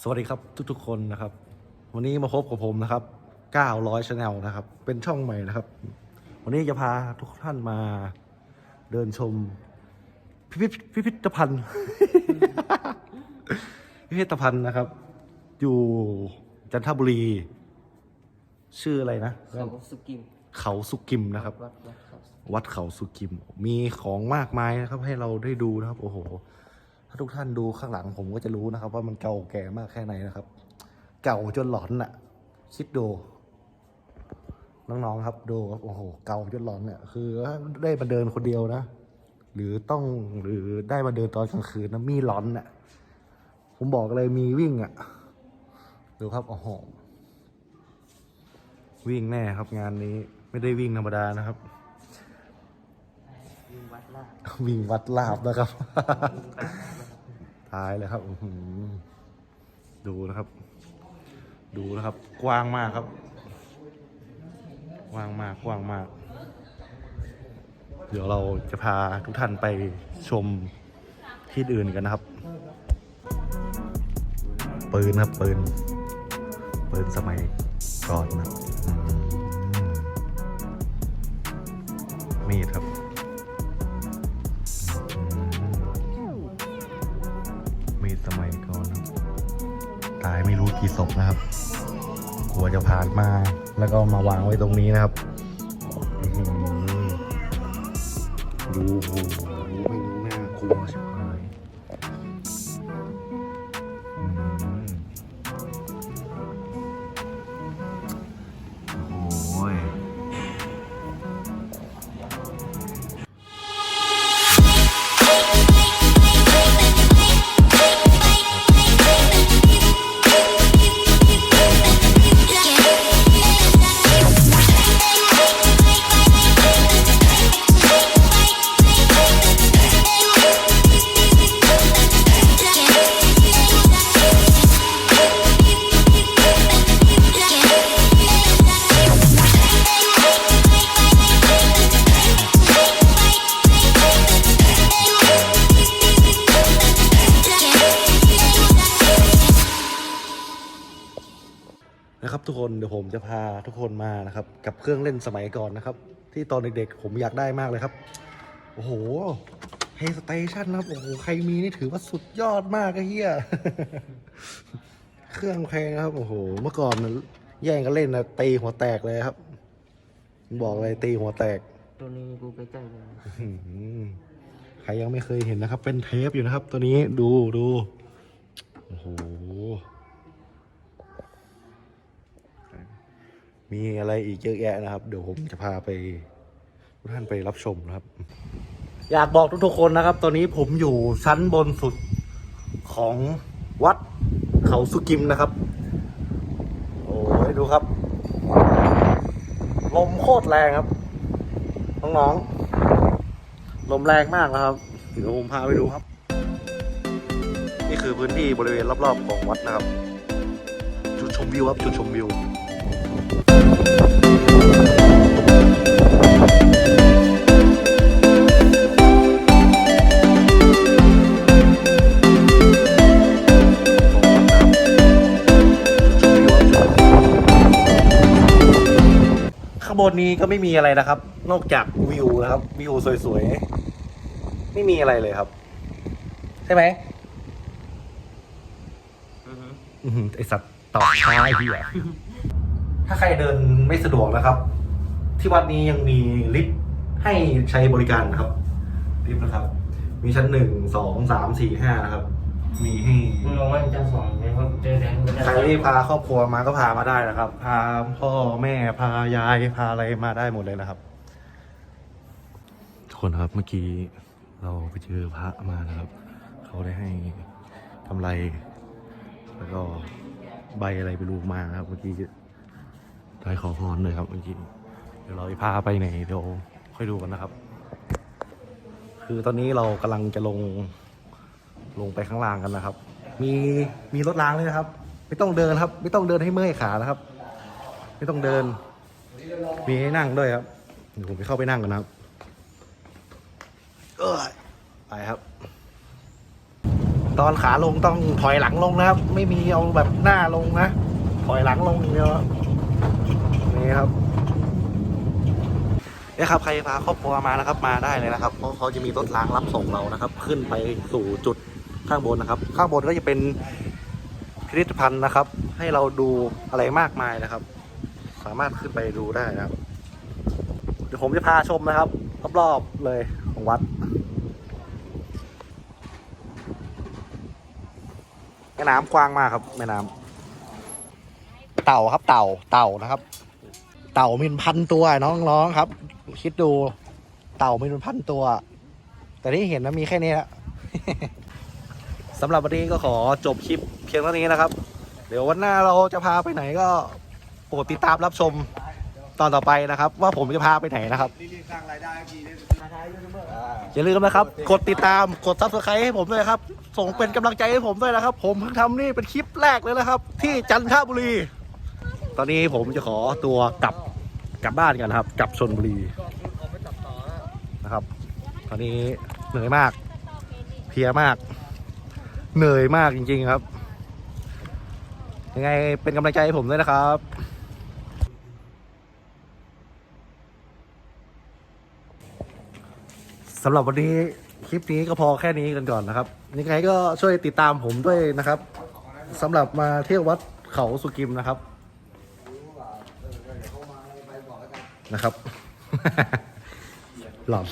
สวัสดีครับทุกๆคนนะครับ วันนี้มาพบกับผมนะครับ 900 Channel นะครับ เป็นช่องใหม่นะครับ วันนี้จะพาทุกท่านมาเดินชม พิพิธพิพิธภัณฑ์ พิพิธภัณฑ์นะครับ อยู่จันทบุรี ชื่ออะไรนะ เขาสุกิมเขาสุกิมนะครับ วัดวัดเขา วัดเขาสุกิม มีของมากมายนะครับ ให้เราได้ดูนะครับ โอ้โห ถ้าทุกท่านดูข้างหลังผมก็จะรู้นะครับ ว่ามันเก่าแก่มากแค่ไหนนะครับ เก่าจนหลอนน่ะ คิดดูน้องๆครับดูครับโอ้โห เก่าจนหลอนเนี่ยคือได้มาเดินคนเดียวนะ หรือต้องหรือได้มาเดินตอนกลางคืนนะมีหลอนน่ะ ผมบอกเลยมีวิ่งอะดูครับโอ้โหวิ่งแน่ครับงานนี้ไม่ได้วิ่งธรรมดานะครับยิงวัดล่าวิ่งวัดลาบนะครับ ตายเลยครับดูนะครับ ดูนะครับ กว้างมากครับ กว้างมากกว้างมาก เดี๋ยวเราจะพาทุกท่านไปชมที่อื่นกันนะครับ ปืนครับปืน ปืนสมัยก่อนนะมมีดครับ ตายไม่รู้กี่ศพนะครับกลัวจะผ่านมา แล้วก็มาวางไว้ตรงนี้นะครับดูโอ้โหไม่รู้น่ากลัวใช่ไหม นะครับทุกคนเดี๋ยวผมจะพาทุกคนมานะครับกับเครื่องเล่นสมัยก่อนนะครับ ที่ตอนเด็กๆ ผมอยากได้มากเลยครับ โอ้โหเฮสเตชันนะครับ โอ้โห ใครมีนี่ถือว่าสุดยอดมากไอ้เฮียเครื่องแพงนะครับ โอ้โห เมื่อก่อนน่ะแย่งกันเล่นนะตีหัวแตกเลยครับ บอกเลยตีหัวแตก ตัวนี้กูไปใจเลยอื้อหือใครยังไม่เคยเห็นนะครับ เป็นเทปอยู่นะครับ ตัวนี้ดูดูโอ้โห มีอะไรอีกเยอะแยะนะครับ เดี๋ยวผมจะพาไปทุกท่านไปรับชมนะครับ อยากบอกทุกๆคนนะครับ ตอนนี้ผมอยู่ชั้นบนสุดของวัดเขาสุกิมนะครับ โอ้ยดูครับ ลมโคตรแรงครับ น้องๆ ลมแรงมากนะครับ เดี๋ยวผมพาไปดูครับ นี่คือพื้นที่บริเวณรอบๆของวัดนะครับ จุดชมวิวครับ จุดชมวิว ข้างบนนี้ก็ไม่มีอะไรนะครับ นอกจากวิวนะครับ วิวสวยๆ ไม่มีอะไรเลยครับ ใช่ไหมอื้อหือไอสัตว์ตอบช้าไอ้เหี้ย ถ้าใครเดินไม่สะดวกนะครับ ที่วัดนี้ยังมีลิฟต์ให้ใช้บริการนะครับลิฟต์นะครับ มีชั้นหนึ่งสองสามสี่ห้านะครับ มีให้มึงลงว่าจะสอนไงว่าเจอแดงกูจะใครที่พาครอบครัวมาก็พามาได้นะครับ พาพ่อแม่พายายพาอะไรมาได้หมดเลยนะครับทุกคนครับเมื่อกี้เราไปเจอพระมานะครับ เขาได้ให้กำไร แล้วก็ใบอะไรไปรูมานะครับเมื่อกี้ ได้ขอพรเลยครับเมื่อกี้เดี๋ยวเราจะพาไปไหนเดี๋ยวค่อยดูกันนะครับ คือตอนนี้เรากำลังจะลงลงไปข้างล่างกันนะครับ มีมีรถล้างเลยนะครับ ไม่ต้องเดินครับ ไม่ต้องเดินให้เมื่อยขานะครับ ไม่ต้องเดิน มีให้นั่งด้วยครับเดี๋ยวผมไปเข้าไปนั่งกันนะครับไปครับ ตอนขาลงต้องถอยหลังลงนะครับ ไม่มีเอาแบบหน้าลงนะถอยหลังลงอย่างเดียว นี่ครับเนี่ยครับใครพาครอบครัวมานะครับมาได้เลยนะครับ เพราะเขาจะมีรถรางรับส่งเรานะครับ ขึ้นไปสู่จุดข้างบนนะครับ ข้างบนก็จะเป็นพิพิธภัณฑ์นะครับ ให้เราดูอะไรมากมายนะครับ สามารถขึ้นไปดูได้นะครับ เดี๋ยวผมจะพาชมนะครับรอบๆเลยของวัดแม่น้ำกว้างมากครับแม่น้ำเต่าครับเต่าเต่านะครับ เต่ามีเป็นพันตัวน้องๆครับ คิดดูเต่ามีเป็นพันตัว แต่ที่เห็นนะมีแค่นี้ละสำหรับวันนี้ก็ขอจบคลิปเพียงเท่านี้นะครับ เดี๋ยววันหน้าเราจะพาไปไหนก็โปรดติดตามรับชมตอนต่อไปนะครับ ว่าผมจะพาไปไหนนะครับอย่าลืมนะครับ กดติดตามกดซับสไครต์ให้ผมด้วยครับ ส่งเป็นกำลังใจให้ผมด้วยนะครับ ผมเพิ่งทำนี่เป็นคลิปแรกเลยนะครับ ที่จันทบุรี ตอนนี้ผมจะขอตัวกลับกลับบ้านกันนะครับ กลับชนบุรีนะครับ ตอนนี้เหนื่อยมาก เพลียมาก เหนื่อยมากจริง ๆครับ ยังไงเป็นกำลังใจให้ผมด้วยนะครับสำหรับวันนี้คลิปนี้ก็พอแค่นี้กันก่อนนะครับ ยังไงก็ช่วยติดตามผมด้วยนะครับสำหรับมาเที่ยววัดเขาสุกิมนะครับ นะครับ หลอม